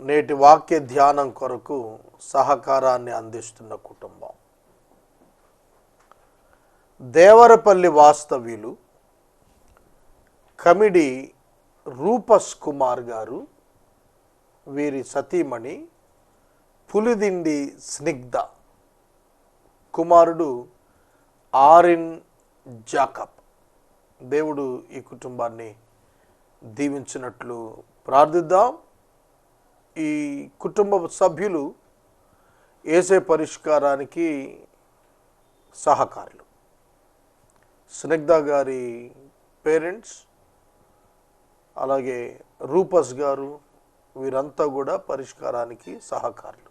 నేటి వాక్య ధ్యానం కొరకు సహకారాన్ని అందిస్తున్న కుటుంబం. దేవరపల్లి వాస్తవ్యులు కమిడి రూపస్ కుమార్ గారు వీరి సతీమణి పులిదిండి స్నిగ్ధ కుమారుడు ఆరిన్ జాకబ్. దేవుడు ఈ కుటుంబాన్ని దీవించినట్లు ప్రార్థిద్దాం. ఈ కుటుంబ సభ్యులు ఏసే పరిష్కారానికి సహకారులు. స్నిగ్ధ గారి పేరెంట్స్ అలాగే రూపస్ గారు వీరంతా కూడా పరిష్కారానికి సహకారులు.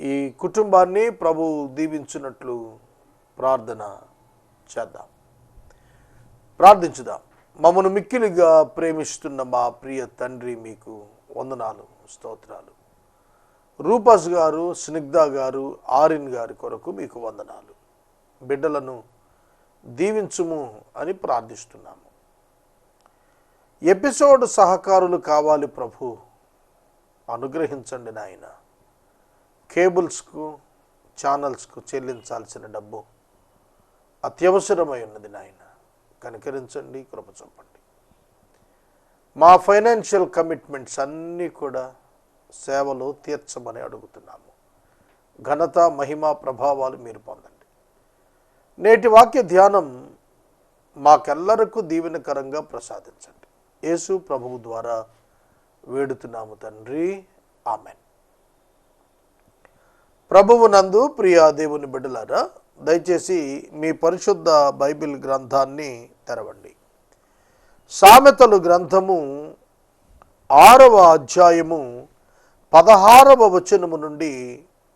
ఈ కుటుంబాన్ని ప్రభు దీవించినట్లు ప్రార్థన చేద్దాం. ప్రార్థించుదాం. మమ్మను మిక్కిలిగా ప్రేమిస్తున్న మా ప్రియ తండ్రి మీకు వందనాలు. స్తోత్రాలు. రూపస్ గారు స్నిగ్ధ గారు ఆరిన్ గారి కొరకు మీకు వందనాలు. బిడ్డలను దీవించుము అని ప్రార్థిస్తున్నాము. ఎపిసోడ్ సహకారులు కావాలి ప్రభు అనుగ్రహించండి నాయన. కేబుల్స్కు ఛానల్స్కు చెల్లించాల్సిన డబ్బు అత్యవసరమై ఉన్నది నాయన. కనికరించండి కృప చూపండి మా ఫైనాన్షియల్ కమిట్మెంట్స్ అన్నీ కూడా సేవలు తీర్చమని అడుగుతున్నాము. ఘనత మహిమ ప్రభావాలు మీరు పొందండి. నేటి వాక్య ధ్యానం మాకెల్లరకు దీవెనకరంగా ప్రసాదించండి. యేసు ప్రభువు ద్వారా వేడుతున్నాము తండ్రి. ఆమెన్. ప్రభువు నందు ప్రియా దేవుని బిడ్డలారా దయచేసి మీ పరిశుద్ధ బైబిల్ గ్రంథాన్ని తెరవండి. సామెతలు గ్రంథము ఆరవ అధ్యాయము పదహారవ వచనము నుండి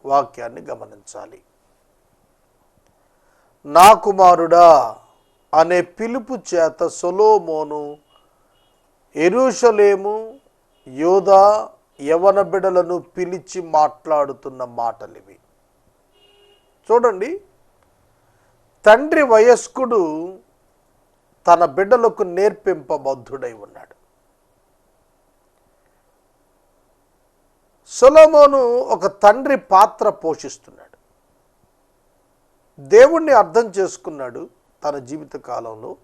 వాక్యాన్ని గమనించాలి. నా కుమారుడా అనే పిలుపు చేత సొలోమోను ఎరుషలేము యోధా యవన బిడలను పిలిచి మాట్లాడుతున్న మాటలివి. చూడండి తండ్రి వయస్కుడు తన బిడ్డలకు నేర్పింపబద్ధుడై ఉన్నాడు. సొలోమోను ఒక తండ్రి పాత్ర పోషిస్తున్నాడు. దేవుణ్ణి అర్థం చేసుకున్నాడు తన జీవిత కాలంలో.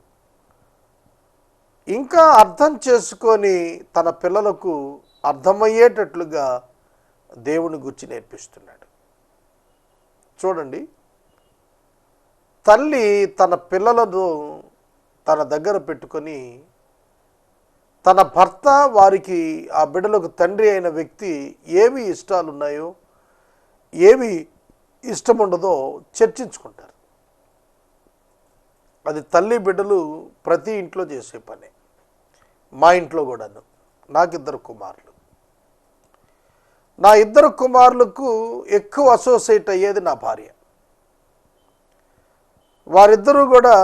ఇంకా అర్థం చేసుకొని తన పిల్లలకు అర్థమయ్యేటట్లుగా దేవుని గురించి నేర్పిస్తున్నాడు. చూడండి తల్లి తన పిల్లలను తన దగ్గర పెట్టుకొని తన భర్త వారికి ఆ బిడ్డలకు తండ్రి అయిన వ్యక్తి ఏవి ఇష్టాలు ఉన్నాయో ఏవి ఇష్టం ఉండదో చర్చించుకుంటారు. అది తల్లి బిడ్డలు ప్రతి ఇంట్లో చేసే పని. మా ఇంట్లో కూడాను. నాకిద్దరు కుమారులు. నా ఇద్దరు కుమారులకు ఎక్కువ అసోసియేట్ అయ్యేది నా భార్య. వారిద్దరూ కూడా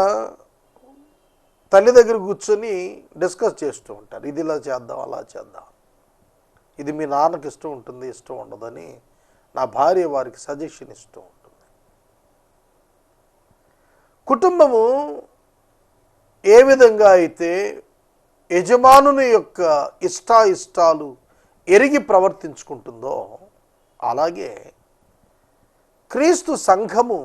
తల్లి దగ్గర కూర్చొని డిస్కస్ చేస్తూ ఉంటారు. ఇది ఇలా చేద్దాం అలా చేద్దాం. ఇది మీ నాన్నకి ఇష్టం ఉంటుంది ఇష్టం ఉండదని నా భార్య వారికి సజెషన్ ఇస్తూ ఉంటుంది. కుటుంబము ఏ విధంగా అయితే యజమానుని యొక్క ఇష్టాయిష్టాలు ఎరిగి ప్రవర్తించుకుంటుందో అలాగే క్రీస్తు సంఘము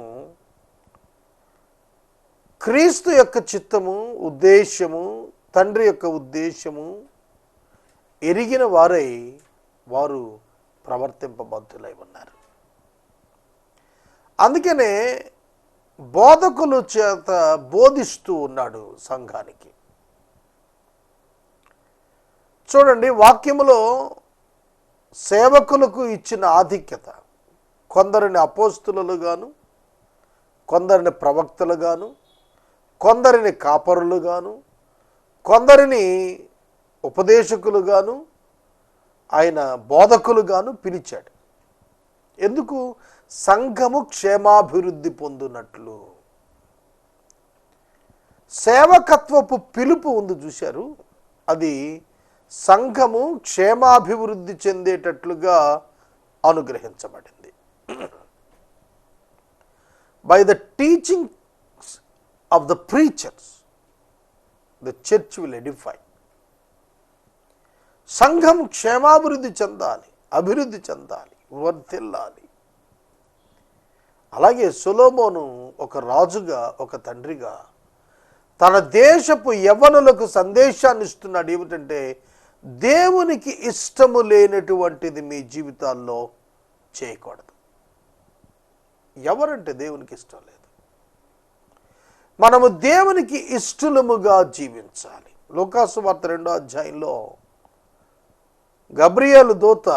క్రీస్తు యొక్క చిత్తము ఉద్దేశ్యము తండ్రి యొక్క ఉద్దేశము ఎరిగిన వారై వారు ప్రవర్తింపబద్ధులై ఉన్నారు అందుకనే బోధకులు చేత బోధిస్తూ ఉన్నాడు సంఘానికి. చూడండి వాక్యములో సేవకులకు ఇచ్చిన ఆధిక్యత కొందరిని అపోస్తులుగాను కొందరిని ప్రవక్తలుగాను కొందరిని కాపరులుగాను కొందరిని ఉపదేశకులుగాను ఆయన బోధకులుగాను పిలిచాడు. ఎందుకు? సంఘము క్షేమాభివృద్ధి పొందునట్లు. సేవకత్వపు పిలుపు ఉంది చూశారు. అది సంఘము క్షేమాభివృద్ధి చెందేటట్లుగా అనుగ్రహించబడింది. By the teaching of the preachers the church will edify. సంఘం క్షేమాభివృద్ధి చెందాలి అభివృద్ధి చెందాలి వర్తిల్లాలి అలాగే సొలోమోను ఒక రాజుగా ఒక తండ్రిగా తన దేశపు యవ్వనులకు సందేశాన్ని ఇస్తున్నాడు. ఏమిటంటే దేవునికి ఇష్టము లేనటువంటిది మీ జీవితాల్లో చేయకూడదు. ఎవరంటే దేవునికి ఇష్టం లేదు. మనము దేవునికి ఇష్టలముగా జీవించాలి. లోకాసు వార్త రెండో అధ్యాయంలో గబ్రియేలు దూత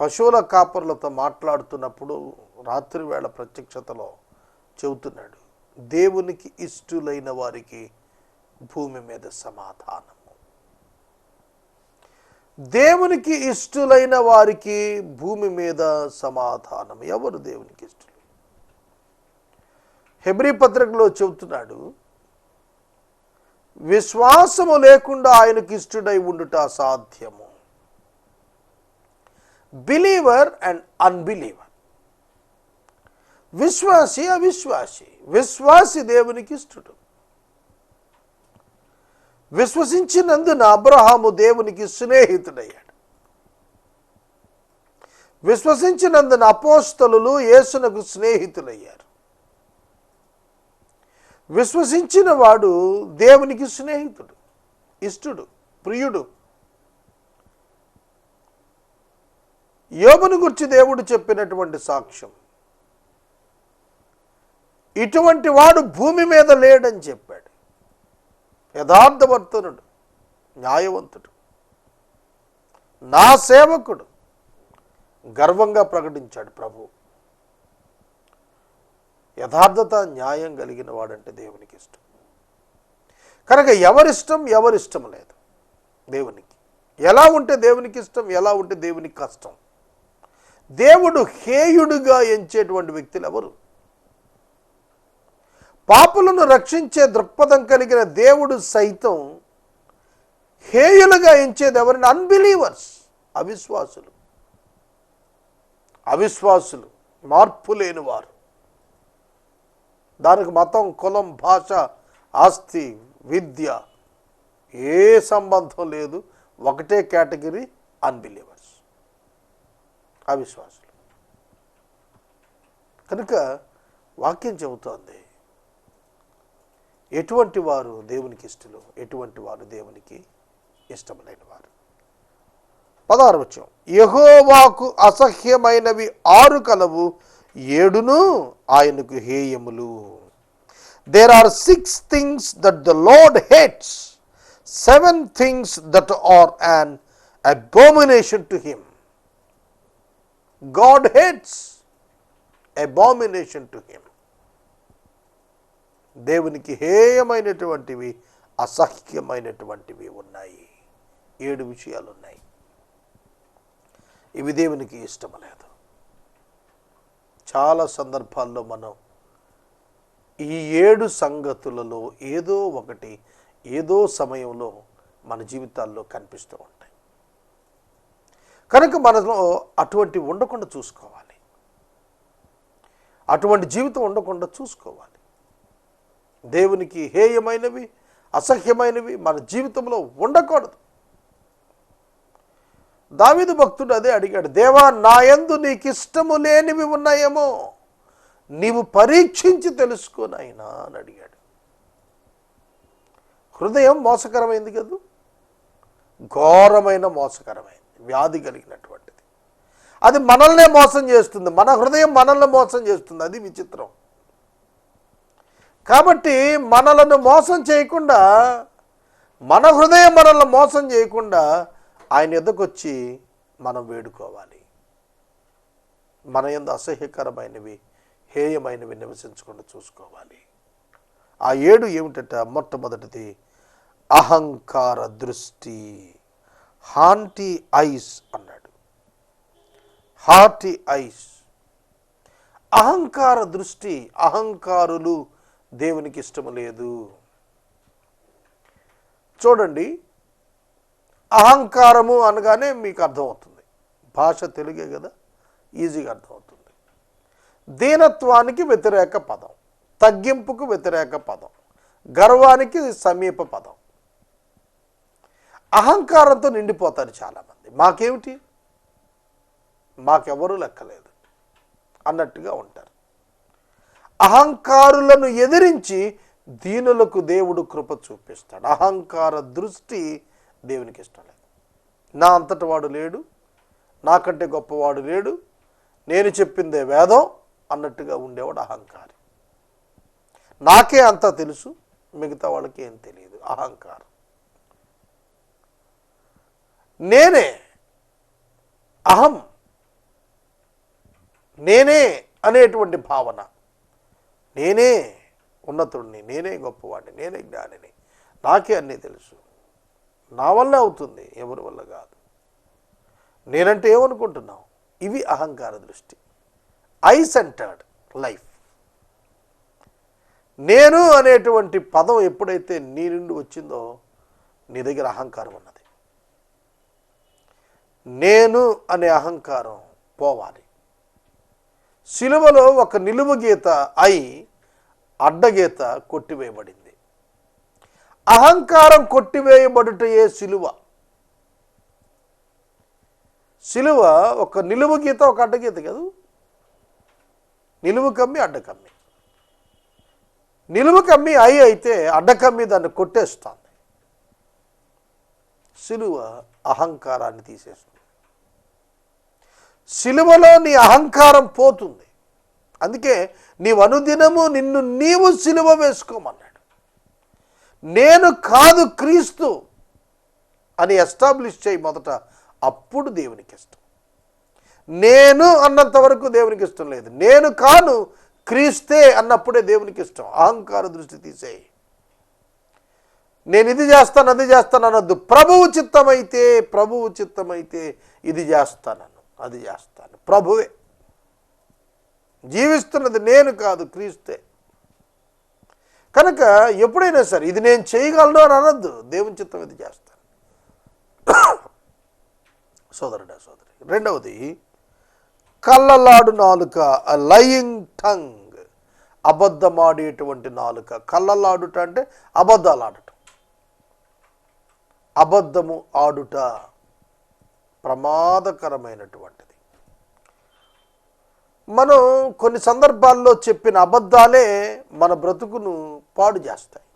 పశువుల కాపర్లతో మాట్లాడుతున్నప్పుడు రాత్రి వేళ ప్రత్యక్షతలో చెబుతున్నాడు దేవునికి ఇష్టులైన వారికి భూమి మీద సమాధానము. దేవునికి ఇష్టులైన వారికి భూమి మీద సమాధానం ఎవరు దేవునికి ఇష్టం హెబ్రి పత్రికలో చెబుతున్నాడు విశ్వాసము లేకుండా ఆయనకి ఇష్టడై ఉండుట అసాధ్యము. బిలీవర్ అండ్ అన్బిలీవర్ విశ్వాసి అవిశ్వాసి. విశ్వాసి దేవునికి ఇష్టడు. విశ్వసించినందున అబ్రహాము దేవునికి స్నేహితుడయ్యాడు. విశ్వసించినందున అపోస్తలు యేసునకు స్నేహితులయ్యారు. విశ్వసించిన వాడు దేవునికి స్నేహితుడు ఇష్టుడు ప్రియుడు. యోగుని గురించి దేవుడు చెప్పినటువంటి సాక్ష్యం. ఇటువంటి వాడు భూమి మీద లేడని చెప్పాడు. యథార్థవర్తనుడు న్యాయవంతుడు. నా సేవకుడు గర్వంగా ప్రకటించాడు ప్రభువు యథార్థత న్యాయం కలిగిన వాడంటే దేవునికి ఇష్టం. కనుక ఎవరిష్టం ఎవరిష్టం లేదు దేవునికి. ఎలా ఉంటే దేవునికి ఇష్టం ఎలా ఉంటే దేవునికి కష్టం. దేవుడు హేయుడుగా ఎంచేటువంటి వ్యక్తులు ఎవరు? పాపులను రక్షించే దృక్పథం కలిగిన దేవుడు సైతం హేయులుగా ఎంచేది ఎవరిని అన్బిలీవర్స్ అవిశ్వాసులు. అవిశ్వాసులు మార్పు లేని వారు దానికి మతం కులం భాష ఆస్తి విద్య ఏ సంబంధం లేదు. ఒకటే కేటగిరీ అన్బిలీవర్స్ అవిశ్వాసులు. కనుక వాక్యం చెబుతోంది ఎటువంటి వారు దేవునికి ఇష్టలు ఎటువంటి వారు దేవునికి ఇష్టమైన వారు? పదహారు వచ్చాం యహోవాకు అసహ్యమైనవి ఆరు కలవు ఏడును ఆయనకు హేయములు. There are six things that the Lord hates seven things that are an abomination to him God hates abomination to him దేవునికి హేయమైనటువంటివి అసహ్యమైనటువంటివి ఉన్నాయి. ఏడు విషయాలు ఉన్నాయి ఇవి దేవునికి ఇష్టం లేదు. చాలా సందర్భాల్లో మనం ఈ ఏడు సంగతులలో ఏదో ఒకటి ఏదో సమయంలో మన జీవితాల్లో కనిపిస్తూ ఉంటాయి. కనుక మనలో అటువంటి ఉండకుండా చూసుకోవాలి. అటువంటి జీవితం ఉండకుండా చూసుకోవాలి. దేవునికి హేయమైనవి అసహ్యమైనవి మన జీవితంలో ఉండకూడదు. దావిదు భక్తుడు అదే అడిగాడు దేవా నాయందు నీకు ఇష్టము లేనివి ఉన్నాయేమో నీవు పరీక్షించి తెలుసుకోనైనా అని అడిగాడు. హృదయం మోసకరమైంది కదా? ఘోరమైన మోసకరమైంది వ్యాధి కలిగినటువంటిది. అది మనల్నే మోసం చేస్తుంది మన హృదయం మనల్ని మోసం చేస్తుంది అది విచిత్రం. కాబట్టి మనలను మోసం చేయకుండా మన హృదయం మనల్ని మోసం చేయకుండా ఆయన ఎద్దకు వచ్చి మనం వేడుకోవాలి. మన ఎందు అసహ్యకరమైనవి హేయమైనవి నివసించకుండా చూసుకోవాలి. ఆ ఏడు ఏమిటట మొట్టమొదటిది అహంకార దృష్టి. హాంటీ ఐస్ అన్నాడు. Haughty eyes. అహంకార దృష్టి అహంకారులు దేవునికి ఇష్టం లేదు. చూడండి అహంకారము అనగానే మీకు అర్థమవుతుంది. భాష తెలుగే కదా ఈజీగా అర్థమవుతుంది. దీనత్వానికి వ్యతిరేక పదం తగ్గింపుకు వ్యతిరేక పదం గర్వానికి సమీప పదం. అహంకారంతో నిండిపోతారు చాలామంది. మాకేమిటి? మాకెవరూ లెక్కలేదు. అన్నట్టుగా ఉంటారు. అహంకారులను ఎదిరించి దీనులకు దేవుడు కృప చూపిస్తాడు. అహంకార దృష్టి దేవునికి ఇష్టం లేదు. నా అంతటి వాడు లేడు నాకంటే గొప్పవాడు లేడు నేను చెప్పిందే వేదం అన్నట్టుగా ఉండేవాడు అహంకారి. నాకే అంతా తెలుసు మిగతా వాళ్ళకి ఏం తెలియదు అహంకారం. నేనే అహం నేనే అనేటువంటి భావన. నేనే ఉన్నతుడిని నేనే గొప్పవాడిని నేనే జ్ఞానిని. నాకే అన్నీ తెలుసు. నా వల్ల అవుతుంది ఎవరి వల్ల కాదు. నేనంటే ఏమనుకుంటున్నావు? ఇవి అహంకార దృష్టి. I centred life. నేను అనేటువంటి పదం ఎప్పుడైతే నీ నుండి వచ్చిందో నీ దగ్గర అహంకారం ఉన్నది. నేను అనే అహంకారం పోవాలి. సిలువలో ఒక నిలువ గీత అయి అడ్డగీత కొట్టివేయబడింది. అహంకారం కొట్టివేయబడుటయే సిలువ? సిలువ ఒక నిలువు గీత ఒక అడ్డగీత కాదు. నిలువు కమ్మి అడ్డకమ్మి నిలువు కమ్మి అయి అయితే అడ్డకమ్మి దాన్ని కొట్టేస్తుంది. సిలువ అహంకారాన్ని తీసేస్తుంది. సిలువలో నీ అహంకారం పోతుంది. అందుకే నీవు అనుదినము నిన్ను నీవు సిలువ వేసుకోమన్నాడు. నేను కాదు క్రీస్తు అని ఎస్టాబ్లిష్ చేయి మొదట. అప్పుడు దేవునికి ఇష్టం. నేను అన్నంత వరకు దేవునికి ఇష్టం లేదు. నేను కాను క్రీస్తే అన్నప్పుడే దేవునికి ఇష్టం. అహంకార దృష్టి తీసేయి. నేను ఇది చేస్తాను అది చేస్తాను అనొద్దు ప్రభువు చిత్తమైతే ప్రభువు చిత్తమైతే ఇది చేస్తానను అది చేస్తాను. ప్రభువే. జీవిస్తున్నది నేను కాదు క్రీస్తే. కనుక ఎప్పుడైనా సరే ఇది నేను చేయగలను అని అనొద్దు. దేవుని చిత్తం ఇది చేస్తాను. సోదరుడా సోదరి రెండవది కళ్ళలాడు నాలుక లయింగ్ టంగ్ అబద్ధమాడేటువంటి నాలుక. కళ్ళలాడుట అంటే అబద్ధాలు ఆడటం అబద్ధము ఆడుట ప్రమాదకరమైనటువంటిది. మనం కొన్ని సందర్భాల్లో చెప్పిన అబద్ధాలే మన బ్రతుకును పాడు చేస్తాయి.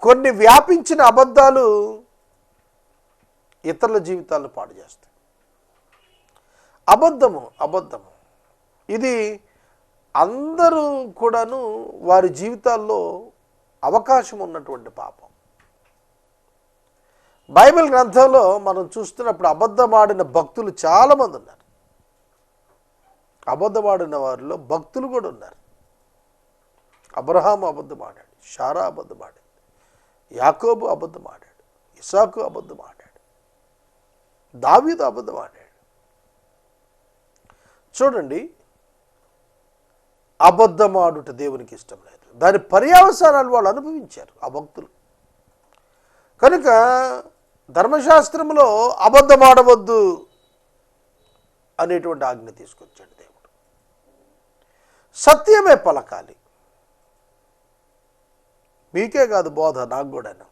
కొన్ని వ్యాపించిన అబద్ధాలు ఇతరుల జీవితాలను పాడు చేస్తాయి. అబద్ధము అబద్ధము. ఇది అందరూ కూడాను వారి జీవితాల్లో అవకాశం ఉన్నటువంటి పాపం. బైబిల్ గ్రంథంలో మనం చూస్తున్నప్పుడు అబద్ధమాడిన భక్తులు చాలామంది ఉన్నారు. అబద్ధమాడిన వారిలో భక్తులు కూడా ఉన్నారు. అబ్రహాం అబద్ధమాడాడు షారా అబద్ధమాడాడు యాకోబు అబద్ధమాడాడు ఇసాకు అబద్ధమాడాడు దావీదు అబద్ధమాడాడు. చూడండి అబద్ధమాడుట దేవునికి ఇష్టం లేదు. దాని పర్యావసానాలు వాళ్ళు అనుభవించారు ఆ భక్తులు. కనుక ధర్మశాస్త్రంలో అబద్ధమాడవద్దు అనేటువంటి ఆజ్ఞ తీసుకొచ్చాడు దేవుడు. సత్యమే పలకాలి. మీకే కాదు బోధ నాకు కూడాను.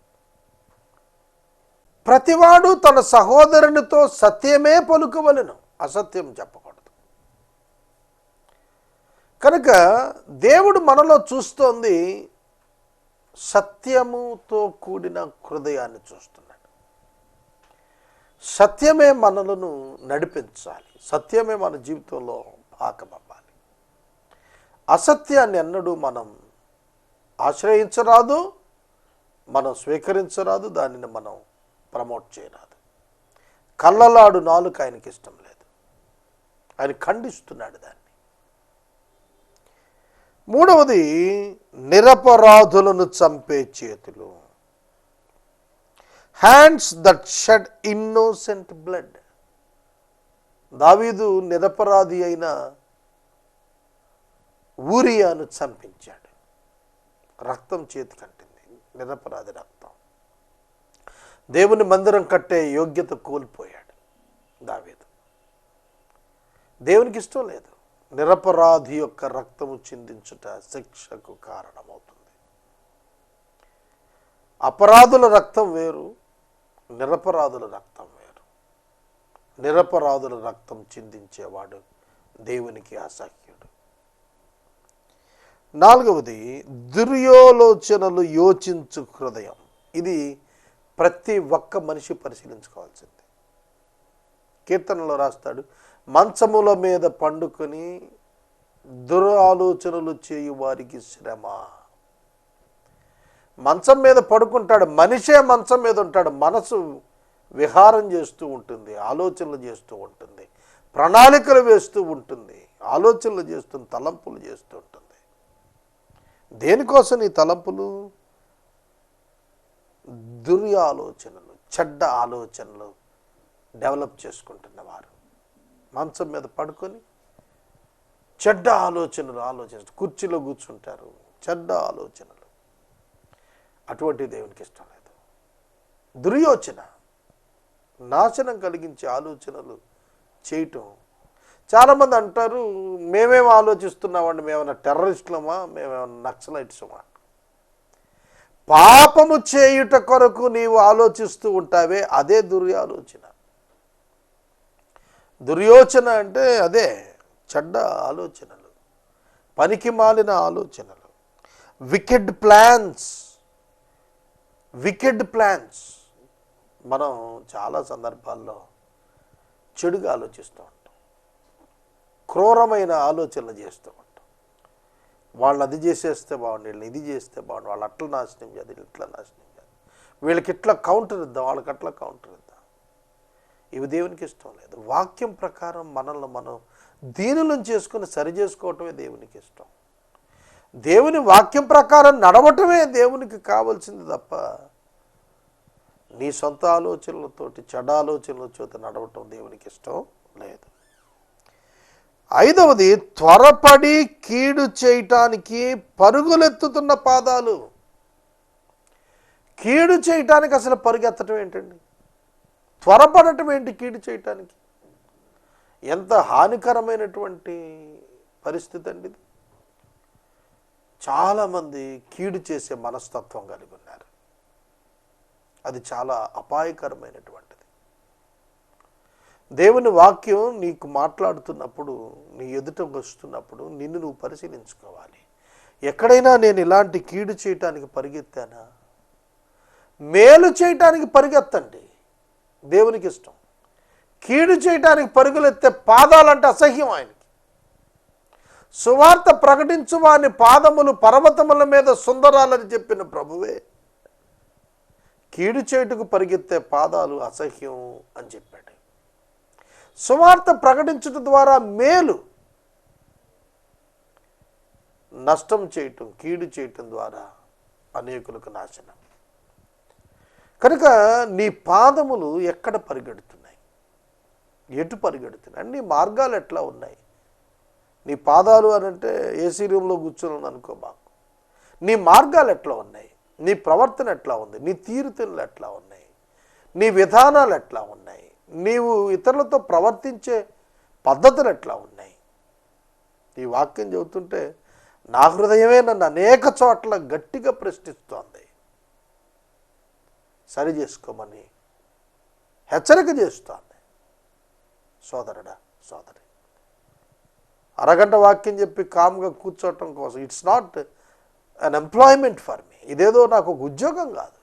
ప్రతివాడు తన సహోదరునితో సత్యమే పలుకవలను అసత్యం చెప్పకూడదు. కనుక దేవుడు మనలో చూస్తోంది సత్యముతో కూడిన హృదయాన్ని చూస్తున్నాడు. సత్యమే మనలను నడిపించాలి సత్యమే మన జీవితంలో భాగమవ్వాలి. అసత్యాన్ని ఎన్నడూ మనం ఆశ్రయించరాదు మనం స్వీకరించరాదు దానిని మనం ప్రమోట్ చేయరాదు. కళ్ళలాడు నాలుక ఆయనకి ఇష్టం లేదు. ఆయన ఖండిస్తున్నాడు దాన్ని. మూడవది నిరపరాధులను చంపే చేతులు. Hands that shed innocent blood దావీదు నిరపరాధి అయిన ఊరియాను చంపించాడు. రక్తం చేతికంటింది నిరపరాధి రక్తం. దేవుని మందిరం కట్టే యోగ్యత కోల్పోయాడు దావేదు. దేవునికి ఇష్టం లేదు. నిరపరాధి యొక్క రక్తము చిందించుట శిక్షకు కారణమవుతుంది. అపరాధుల రక్తం వేరు నిరపరాధుల రక్తం వేరు. నిరపరాధుల రక్తం చిందించేవాడు దేవునికి అసహ్యుడు నాలుగవది దుర్యోలోచనలు యోచించు హృదయం. ఇది ప్రతి ఒక్క మనిషి పరిశీలించుకోవాల్సింది. కీర్తనలో రాస్తాడు మంచముల మీద పండుకొని దురాలోచనలు చేయు వారికి శ్రమ. మంచం మీద పడుకుంటాడు మనిషే మంచం మీద ఉంటాడు మనసు విహారం చేస్తూ ఉంటుంది ఆలోచనలు చేస్తూ ఉంటుంది ప్రణాళికలు వేస్తూ ఉంటుంది ఆలోచనలు చేస్తుంది తలంపులు చేస్తూ ఉంటుంది. దేనికోసం ఈ తలంపులు? దుర్యాలోచనలు చెడ్డ ఆలోచనలు డెవలప్ చేసుకుంటున్న వారు. మంచం మీద పడుకొని చెడ్డ ఆలోచనలు ఆలోచిస్తారు కుర్చీలో కూర్చుంటారు. చెడ్డ ఆలోచనలు. అటువంటి దేవునికి ఇష్టం లేదు. దుర్యోచన నాశనం కలిగించే ఆలోచనలు చేయటం చాలామంది అంటారు మేమేం ఆలోచిస్తున్నామండి? మేమైనా టెర్రరిస్టులమా? మేమేమన్నా నక్సలైట్సమా? పాపము చేయుట కొరకు నీవు ఆలోచిస్తూ ఉంటావే అదే దుర్యాలోచన. దుర్యోచన అంటే అదే చెడ్డ ఆలోచనలు పనికి మాలిన ఆలోచనలు. Wicked plans wicked plans. మనం చాలా సందర్భాల్లో చెడుగా ఆలోచిస్తూ ఉంటాం. క్రూరమైన ఆలోచనలు చేస్తూ ఉంటాం. వాళ్ళు అది చేసేస్తే బాగుండు వీళ్ళని ఇది చేస్తే బాగుండు వాళ్ళు అట్లా నాశనం చేయాలి వీళ్ళు ఇట్లా నాశనం చేయాలి వీళ్ళకి ఇట్లా కౌంటర్ ఇద్దాం వాళ్ళకి అట్లా కౌంటర్ ఇద్దాం. ఇవి దేవునికి ఇష్టం లేదు. వాక్యం ప్రకారం మనల్ని మనం దీనులను చేసుకుని సరి చేసుకోవటమే దేవునికి ఇష్టం. దేవుని వాక్యం ప్రకారం నడవటమే దేవునికి కావాల్సింది తప్ప నీ సొంత ఆలోచనలతోటి చెడ ఆలోచనలతో నడవటం దేవునికి ఇష్టం లేదు. ఐదవది త్వరపడి కీడు చేయటానికి పరుగులెత్తుతున్న పాదాలు. కీడు చేయటానికి అసలు పరుగెత్తటం ఏంటండి? త్వరపడటం ఏంటి కీడు చేయటానికి? ఎంత హానికరమైనటువంటి పరిస్థితి అండి ఇది. చాలామంది కీడు చేసే మనస్తత్వం కలిగి ఉన్నారు. అది చాలా అపాయకరమైనటువంటిది. దేవుని వాక్యం నీకు మాట్లాడుతున్నప్పుడు నీ ఎదుట వస్తున్నప్పుడు నిన్ను నువ్వు పరిశీలించుకోవాలి. ఎక్కడైనా నేను ఇలాంటి కీడు చేయటానికి పరిగెత్తానా? మేలు చేయటానికి పరిగెత్తండి. దేవునికి ఇష్టం. కీడు చేయటానికి పరుగులెత్తే పాదాలంటే అసహ్యం ఆయనకి. సువార్త ప్రకటించు వాని పాదములు పర్వతముల మీద సుందరాలని చెప్పిన ప్రభువే. కీడు చేటుకు పరిగెత్తే పాదాలు అసహ్యం అని చెప్పాడు. సువార్త ప్రకటించడం ద్వారా మేలు నష్టం చేయటం కీడు చేయటం ద్వారా అనేకులకు నాశనం. కనుక నీ పాదములు ఎక్కడ పరిగెడుతున్నాయి? ఎటు పరిగెడుతున్నాయి? నీ మార్గాలు ఎట్లా ఉన్నాయి? నీ పాదాలు అని అంటే ఏసీ రూమ్లో కూర్చొని అనుకో మాకు. నీ మార్గాలు ఎట్లా ఉన్నాయి? నీ ప్రవర్తన ఎట్లా ఉంది? నీ తీరుతెనులు ఎట్లా ఉన్నాయి? నీ విధానాలు ఎట్లా ఉన్నాయి? నీవు ఇతరులతో ప్రవర్తించే పద్ధతులు ఎట్లా ఉన్నాయి? ఈ వాక్యం చెబుతుంటే నా హృదయమే నన్ను అనేక చోట్ల గట్టిగా ప్రశ్నిస్తోంది. సరి చేసుకోమని హెచ్చరిక చేస్తోంది. సోదరుడా సోదరి అరగంట వాక్యం చెప్పి కామ్గా కూర్చోవటం కోసం it's not unemployment for me ఇదేదో నాకు ఒక ఉద్యోగం కాదు.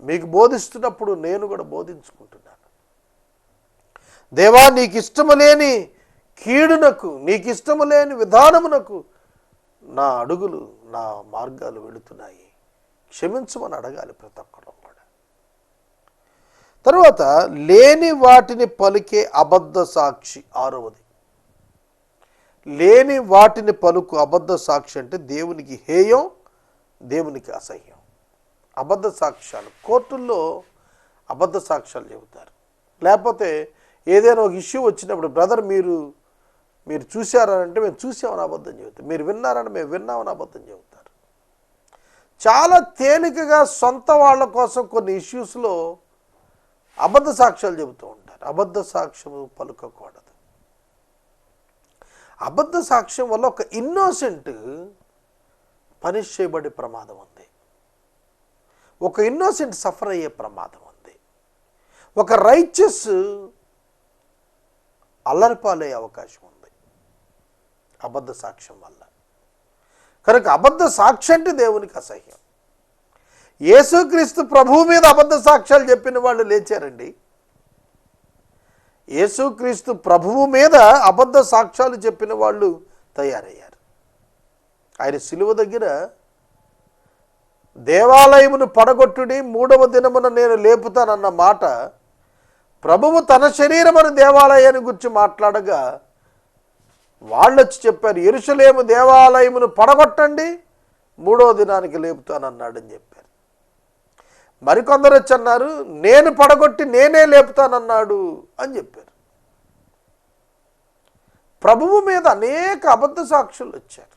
మీకు బోధిస్తున్నప్పుడు నేను కూడా బోధించుకుంటున్నాను. దేవా నీకు ఇష్టము లేని కీడునకు నీకు ఇష్టము లేని విధానమునకు నా అడుగులు నా మార్గాలు వెళుతున్నాయి. క్షమించమని అడగాలి ప్రతి ఒక్కడం కూడా. తరువాత లేని వాటిని పలికే అబద్ధ సాక్షి ఆరవది. లేని వాటిని పలుకు అబద్ధ సాక్షి అంటే దేవునికి హేయం దేవునికి అసహ్యం. అబద్ధ సాక్ష్యాలు. కోర్టుల్లో అబద్ధ సాక్ష్యాలు చెబుతారు. లేకపోతే ఏదైనా ఒక ఇష్యూ వచ్చినప్పుడు బ్రదర్ మీరు మీరు చూశారనంటే మేము చూసామని అబద్ధం చెబుతాం మీరు విన్నారని మేము విన్నామని అబద్ధం చెబుతారు. చాలా తేలికగా సొంత వాళ్ళ కోసం కొన్ని ఇష్యూస్లో అబద్ధ సాక్ష్యాలు చెబుతూ ఉంటారు. అబద్ధ సాక్ష్యము పలుకకూడదు. అబద్ధ సాక్ష్యం వల్ల ఒక ఇన్నోసెంట్ పనిష్ చేయబడే ప్రమాదం ఉంది. ఒక ఇన్నోసెంట్ సఫర్ అయ్యే ప్రమాదం ఉంది. ఒక రైచస్ అల్లరిపాలే అవకాశం ఉంది. అబద్ధ సాక్ష్యం వల్ల. కనుక అబద్ధ సాక్ష్యం అంటే దేవునికి అసహ్యం. యేసుక్రీస్తు ప్రభువు మీద అబద్ధ సాక్ష్యాలు చెప్పిన వాళ్ళు లేచారండి. యేసుక్రీస్తు ప్రభువు మీద అబద్ధ సాక్ష్యాలు చెప్పిన వాళ్ళు తయారయ్యారు. ఆయన సిలువ దగ్గర దేవాలయమును పడగొట్టుడి మూడవ దినమున నేను లేపుతానన్న మాట ప్రభువు తన శరీరమని దేవాలయాన్ని గురించి మాట్లాడగా వాళ్ళొచ్చి చెప్పారు ఎరుసలేము దేవాలయమును పడగొట్టండి మూడో దినానికి లేపుతానన్నాడని చెప్పారు. మరికొందరు వచ్చి అన్నారు నేను పడగొట్టి నేనే లేపుతానన్నాడు అని చెప్పారు. ప్రభువు మీద అనేక అబద్ధ సాక్షులు వచ్చారు.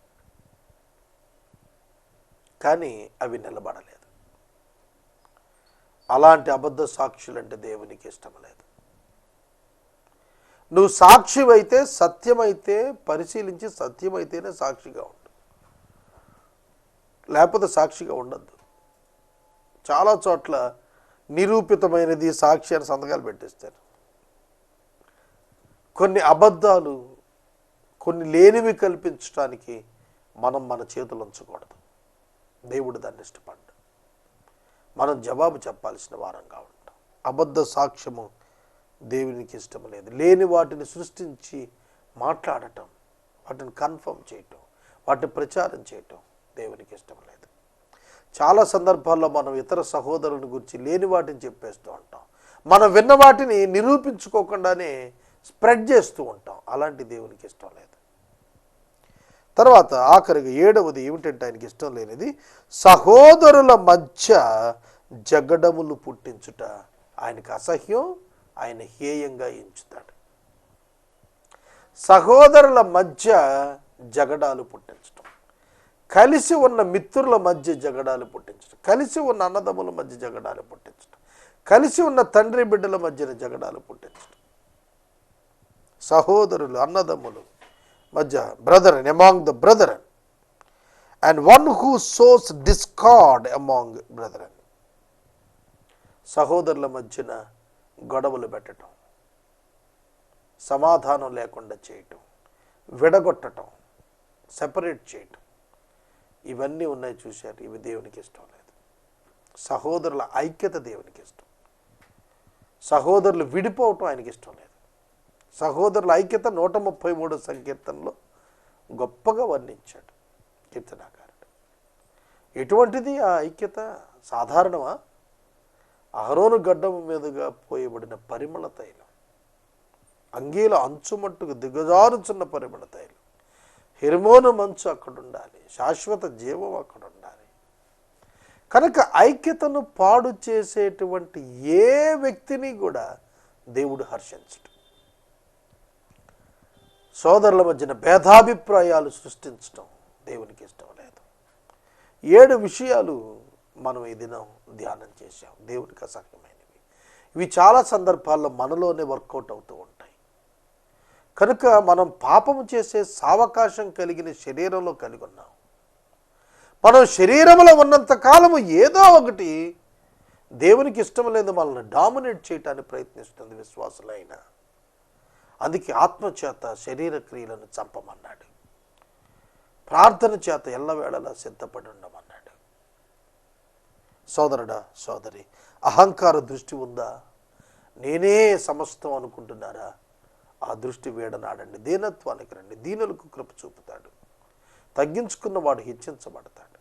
కానీ అవి నిలబడలేదు. అలాంటి అబద్ధ సాక్షులంటే దేవునికి ఇష్టం లేదు. నువ్వు సాక్షివైతే సత్యమైతే పరిశీలించి సత్యమైతేనే సాక్షిగా ఉండు. లేకపోతే సాక్షిగా ఉండద్దు. చాలా చోట్ల నిరూపితమైనది సాక్షి అని సంతకాలు పెట్టేస్తారు. కొన్ని అబద్ధాలు కొన్ని లేనివి కల్పించడానికి మనం మన చేతులు ఉంచకూడదు. దేవుడు దాన్ని ఇష్టపడ్డాడు. మనం జవాబు చెప్పాల్సిన వారంగా ఉంటాం. అబద్ధ సాక్ష్యము దేవునికి ఇష్టం లేదు. లేని వాటిని సృష్టించి మాట్లాడటం వాటిని కన్ఫర్మ్ చేయటం వాటిని ప్రచారం చేయటం దేవునికి ఇష్టం లేదు. చాలా సందర్భాల్లో మనం ఇతర సహోదరుని గురించి లేని వాటిని చెప్పేస్తూ ఉంటాం. మనం విన్న వాటిని నిరూపించుకోకుండానే స్ప్రెడ్ చేస్తూ ఉంటాం. అలాంటి దేవునికి ఇష్టం లేదు. తర్వాత ఆఖరిగా ఏడవది ఏమిటంటే ఆయనకి ఇష్టం లేనిది సహోదరుల మధ్య జగడములు పుట్టించుట. ఆయనకి అసహ్యం ఆయన హేయంగా ఎంచుతాడు. సహోదరుల మధ్య జగడాలు పుట్టించటం. కలిసి ఉన్న మిత్రుల మధ్య జగడాలు పుట్టించడం కలిసి ఉన్న అన్నదమ్ముల మధ్య జగడాలు పుట్టించడం కలిసి ఉన్న తండ్రి బిడ్డల మధ్యన జగడాలు పుట్టించడం సహోదరులు అన్నదమ్ములు మధ్య brethren among the brethren and one who sows discord among brethren సహోదరుల మధ్యన గొడవలు పెట్టడం సమాధానం లేకుండా చేయటం విడగొట్టటం సెపరేట్ చేయటం ఇవన్నీ ఉన్నాయి చూశారు. ఇవి దేవునికి ఇష్టం లేదు. సహోదరుల ఐక్యత దేవునికి ఇష్టం. సహోదరులు విడిపోవటం ఆయనకి ఇష్టం లేదు. సహోదరుల ఐక్యత నూట ముప్పై మూడు సంకీర్తనలో గొప్పగా వర్ణించాడు కీర్తనాకారుడు. ఎటువంటిది ఆ ఐక్యత? సాధారణమా? అహరోను గడ్డం మీదుగా పోయబడిన పరిమళ తైలం అంగీల అంచుమట్టుకు దిగజారుచున్న పరిమళ తైలం హిర్మోను మంచు అక్కడ ఉండాలి శాశ్వత జీవం అక్కడ ఉండాలి కనుక ఐక్యతను పాడు చేసేటువంటి ఏ వ్యక్తిని కూడా దేవుడు హర్షించడు. సోదరుల మధ్యన భేదాభిప్రాయాలు సృష్టించడం దేవునికి ఇష్టం లేదు. ఏడు విషయాలు మనం ఈ దినం ధ్యానం చేశాం. దేవునికి అసహ్యమైనవి. ఇవి చాలా సందర్భాల్లో మనలోనే వర్కౌట్ అవుతూ ఉంటాయి. కనుక మనం పాపము చేసే సావకాశం కలిగిన శరీరంలో కలిగి ఉన్నాం. మనం శరీరంలో ఉన్నంత కాలము ఏదో ఒకటి దేవునికి ఇష్టం లేదు. మనల్ని డామినేట్ చేయటానికి ప్రయత్నిస్తుంది విశ్వాసులైనా అందుకే ఆత్మచేత శరీర క్రియలను చంపమన్నాడు. ప్రార్థన చేత ఎల్లవేళలా సిద్ధపడి ఉండమన్నాడు. సోదరుడా సోదరి అహంకార దృష్టి ఉందా? నేనే సమస్తం అనుకుంటున్నారా? ఆ దృష్టి వేడనాడండి. దీనత్వానికి రండి. దీనులకు కృప చూపుతాడు. తగ్గించుకున్న వాడు హెచ్చించబడతాడు.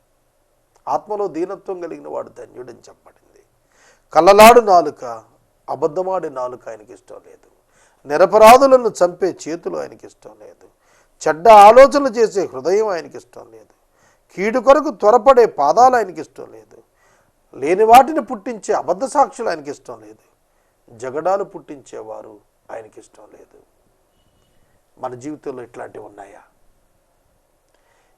ఆత్మలో దీనత్వం కలిగిన వాడు ధన్యుడని చెప్పబడింది. కళ్ళలాడు నాలుక అబద్ధమాడే నాలుక ఆయనకి ఇష్టం లేదు. నిరపరాధులను చంపే చేతులు ఆయనకి ఇష్టం లేదు. చెడ్డ ఆలోచనలు చేసే హృదయం ఆయనకి ఇష్టం లేదు. కీడు కొరకు త్వరపడే పాదాలు ఆయనకి ఇష్టం లేదు. లేని వాటిని పుట్టించే అబద్ధ సాక్షులు ఆయనకి ఇష్టం లేదు. జగడాలు పుట్టించేవారు ఆయనకి ఇష్టం లేదు. మన జీవితంలో ఇట్లాంటివి ఉన్నాయా?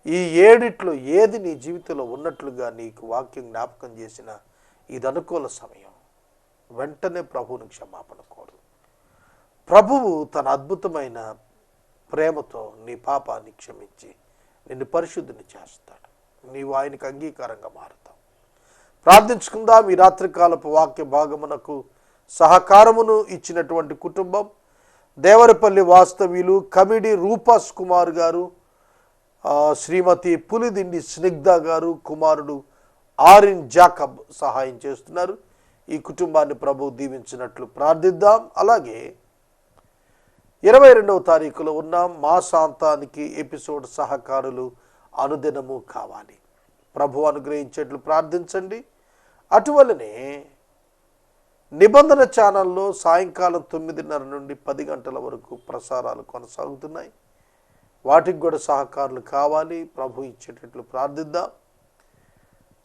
ఈ ఏడిట్లో ఏది నీ జీవితంలో ఉన్నట్లుగా నీకు వాక్యం జ్ఞాపకం చేసిన ఇది అనుకూల సమయం. వెంటనే ప్రభువుని క్షమాపణ కోరు. ప్రభువు తన అద్భుతమైన ప్రేమతో నీ పాపాన్ని క్షమించి నిన్ను పరిశుద్ధిని చేస్తాడు. నీవు ఆయనకు అంగీకారంగా మారుతావు. ప్రార్థించుకుందాం. ఈ రాత్రికాలపు వాక్య భాగమునకు సహకారమును ఇచ్చినటువంటి కుటుంబం దేవరపల్లి వాస్తవ్యులు కమిడి రూపాస్ కుమార్ గారు శ్రీమతి పులిదిండి స్నిగ్ధ గారు కుమారుడు ఆరిన్ జాకబ్ సహాయం చేస్తున్నారు. ఈ కుటుంబాన్ని ప్రభు దీవించినట్లు ప్రార్థిద్దాం. అలాగే ఇరవై రెండవ తారీఖులో ఉన్న మా సాంతానికి ఎపిసోడ్ సహకారులు అనుదినము కావాలి. ప్రభు అనుగ్రహించేట్లు ప్రార్థించండి. అటువలనే నిబంధన ఛానల్లో సాయంకాలం తొమ్మిదిన్నర నుండి పది గంటల వరకు ప్రసారాలు కొనసాగుతున్నాయి. వాటికి కూడా సహకారులు కావాలి. ప్రభు ఇచ్చేటట్లు ప్రార్థిద్దాం.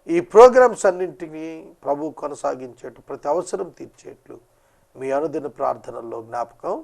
ఈ ప్రోగ్రామ్స్ అన్నింటినీ ప్రభు కొనసాగించేట్టు ప్రతి అవసరం తీర్చేట్లు మీ అనుదిన ప్రార్థనల్లో జ్ఞాపకం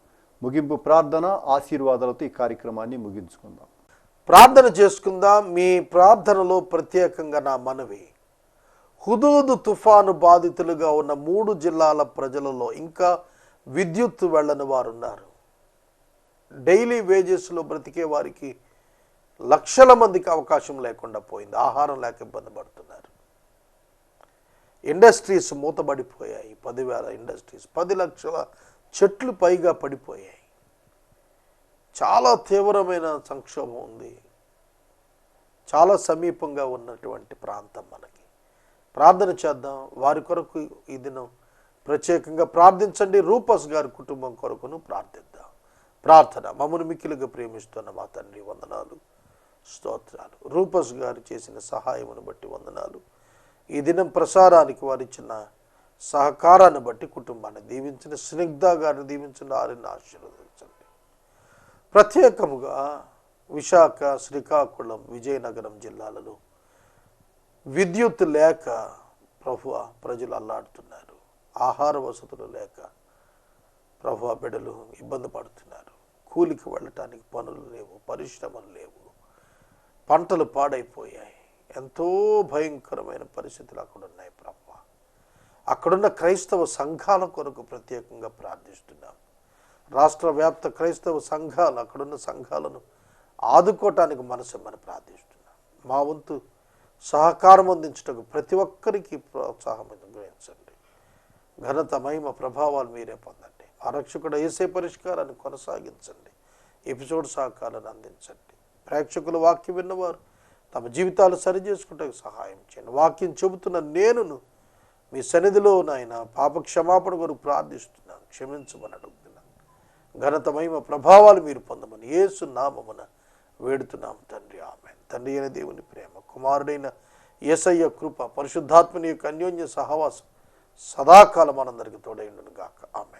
ముగింపు ప్రార్థన ఆశీర్వాదాలతో ఈ కార్యక్రమాన్ని ముగించుకుందాం. ప్రార్థన చేసుకుందాం. మీ ప్రార్థనలో ప్రత్యేకంగా నా మనవి. హుదూదు తుఫాను బాధితులుగా ఉన్న మూడు జిల్లాల ప్రజలలో ఇంకా విద్యుత్ వెళ్ళని వారు ఉన్నారు డైలీ వేజెస్లో బ్రతికే వారికి లక్షల మందికి అవకాశం లేకుండా పోయింది. ఆహారం లేక ఇబ్బంది పడుతున్నారు. ఇండస్ట్రీస్ మూతబడిపోయాయి. పదివేల ఇండస్ట్రీస్ పది లక్షల చెట్లు పైగా పడిపోయాయి. చాలా తీవ్రమైన సంక్షోభం ఉంది. చాలా సమీపంగా ఉన్నటువంటి ప్రాంతం మనకి. ప్రార్థన చేద్దాం. వారి కొరకు ఈ దినం ప్రత్యేకంగా ప్రార్థించండి. రూపస్ గారి కుటుంబం కొరకును ప్రార్థిద్దాం. ప్రార్థన. మమ్మను మిక్కిలుగా ప్రేమిస్తున్న మా తండ్రి వందనాలు. స్తోత్రాలు. రూపస్ గారు చేసిన సహాయమును బట్టి వందనాలు. ఈ దినం ప్రసారానికి వారిచ్చిన సహకారాన్ని బట్టి కుటుంబాన్ని దీవించిన స్నిగ్ధ గారిని దీవించిన వారిని ఆశీర్వదించండి. ప్రత్యేకముగా విశాఖ శ్రీకాకుళం విజయనగరం జిల్లాలలో విద్యుత్ లేక ప్రభు ప్రజలు అల్లాడుతున్నారు. ఆహార వసతులు లేక ప్రభు బిడ్డలు ఇబ్బంది పడుతున్నారు. కూలికి వెళ్ళటానికి పనులు లేవు పరిశ్రమలు లేవు. పంటలు పాడైపోయాయి. ఎంతో భయంకరమైన పరిస్థితులు అక్కడ ఉన్నాయి ప్రభు అక్కడున్న క్రైస్తవ సంఘాల కొరకు ప్రత్యేకంగా ప్రార్థిస్తున్నాం. రాష్ట్ర వ్యాప్త క్రైస్తవ సంఘాలు అక్కడున్న సంఘాలను ఆదుకోవటానికి మనసు మనం ప్రార్థిస్తున్నాం. మా వంతు సహకారం అందించటకు ప్రతి ఒక్కరికి ప్రోత్సాహం అనుగ్రహించండి. ఘనత మహిమ ప్రభావాలు మీరే పొందండి. ఆరక్షకుడు వేసే పరిష్కారాన్ని కొనసాగించండి. ఎపిసోడ్ సహకారాన్ని అందించండి. ప్రేక్షకులు వాక్యం విన్నవారు తమ జీవితాలు సరిచేసుకుంటే సహాయం చేయండి. వాక్యం చెబుతున్న నేనును మీ సన్నిధిలో నాయన పాప క్షమాపణ కొరకు ప్రార్థిస్తున్నాను. క్షమించమని అడుగుతున్నాను ఘనతమైన ప్రభావాలు మీరు పొందమని ఏసు నామమున వేడుతున్నాం తండ్రి. ఆమె తండ్రి అయిన దేవుని ప్రేమ కుమారుడైన యేసయ్య కృప పరిశుద్ధాత్మని యొక్క అన్యోన్య సహవాసం సదాకాలం మనందరికి తోడైండును గాక ఆమె